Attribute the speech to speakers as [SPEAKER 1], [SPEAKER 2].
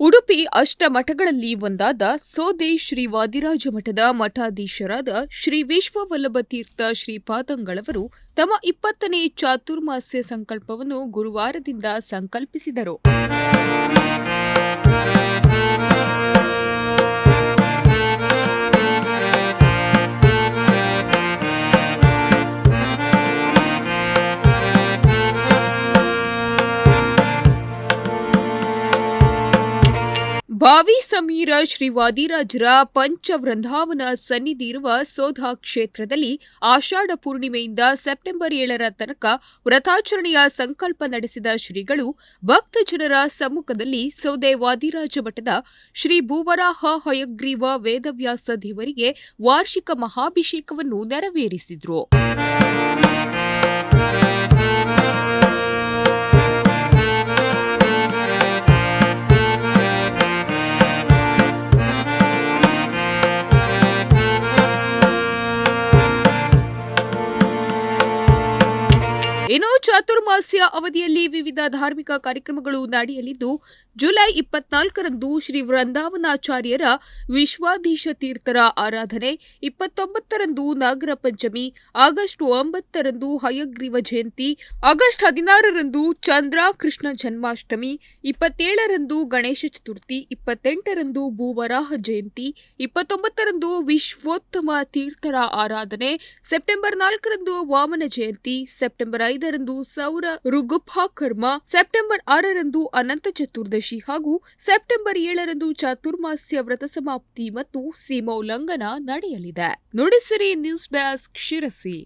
[SPEAKER 1] ಉಡುಪಿ ಅಷ್ಟಮಠಗಳಲ್ಲಿ ಒಂದಾದ ಸೋದೆ ಶ್ರೀ ವಾದಿರಾಜ ಮಠದ ಮಠಾಧೀಶರಾದ ಶ್ರೀ ವಿಶ್ವವಲ್ಲಭ ತೀರ್ಥ ಶ್ರೀಪಾದಂಗಳವರು ತಮ್ಮ ಇಪ್ಪತ್ತನೇ ಚಾತುರ್ಮಾಸ್ಯ ಸಂಕಲ್ಪವನ್ನು ಗುರುವಾರದಿಂದ ಸಂಕಲ್ಪಿಸಿದರು. ಭಾವಿ ಸಮೀರ ಶ್ರೀ ವಾದಿರಾಜರ ಪಂಚವೃಂದಾವನ ಸನ್ನಿಧಿ ಇರುವ ಸೋಧಾ ಕ್ಷೇತ್ರದಲ್ಲಿ ಆಷಾಢ ಪೂರ್ಣಿಮೆಯಿಂದ ಸೆಪ್ಟೆಂಬರ್ ಏಳರ ತನಕ ವ್ರತಾಚರಣೆಯ ಸಂಕಲ್ಪ ನಡೆಸಿದ ಶ್ರೀಗಳು ಭಕ್ತ ಜನರ ಸಮ್ಮುಖದಲ್ಲಿ ಸೌದೆ ವಾದಿರಾಜ ಮಠದ ಶ್ರೀ ಭೂವರಾಹ ಹಯಗ್ರೀವ ವೇದವ್ಯಾಸ ದೇವರಿಗೆ ವಾರ್ಷಿಕ ಮಹಾಭಿಷೇಕವನ್ನು ನೆರವೇರಿಸಿದರು. ಇನ್ನು ಚಾತುರ್ಮಾಸ್ಯ ಅವಧಿಯಲ್ಲಿ ವಿವಿಧ ಧಾರ್ಮಿಕ ಕಾರ್ಯಕ್ರಮಗಳು ನಡೆಯಲಿದ್ದು, ಜುಲೈ ಇಪ್ಪತ್ನಾಲ್ಕರಂದು ಶ್ರೀ ವೃಂದಾವನಾಚಾರ್ಯರ ವಿಶ್ವಾಧೀಶ ತೀರ್ಥರ ಆರಾಧನೆ, ಇಪ್ಪತ್ತೊಂಬತ್ತರಂದು ನಾಗರ ಪಂಚಮಿ, ಆಗಸ್ಟ್ ಒಂಬತ್ತರಂದು ಹಯಗ್ರೀವ ಜಯಂತಿ, ಆಗಸ್ಟ್ ಹದಿನಾರರಂದು ಚಂದ್ರ ಕೃಷ್ಣ ಜನ್ಮಾಷ್ಟಮಿ, ಇಪ್ಪತ್ತೇಳರಂದು ಗಣೇಶ ಚತುರ್ಥಿ, ಇಪ್ಪತ್ತೆಂಟರಂದು ಭೂವರಾಹ ಜಯಂತಿ, ಇಪ್ಪತ್ತೊಂಬತ್ತರಂದು ವಿಶ್ವೋತ್ತಮ ತೀರ್ಥರ ಆರಾಧನೆ, ಸೆಪ್ಟೆಂಬರ್ ನಾಲ್ಕರಂದು ವಾಮನ ಜಯಂತಿ, ಸೆಪ್ಟೆಂಬರ್ ಐದರಂದು ಸೌರ ಋಗುಪ್ಪ ಕರ್ಮ ಸೆಪ್ಟೆಂಬರ್ ಆರರಂದು ಅನಂತ ಚತುರ್ದಶಿ ಹಾಗೂ ಸೆಪ್ಟೆಂಬರ್ ಏಳರಂದು ಚಾತುರ್ಮಾಸ್ಯ ವ್ರತ ಸಮಾಪ್ತಿ ಮತ್ತು ಸೀಮೋಲ್ಲಂಘನ ನಡೆಯಲಿದೆ. Nudisiri news desk Sirsi.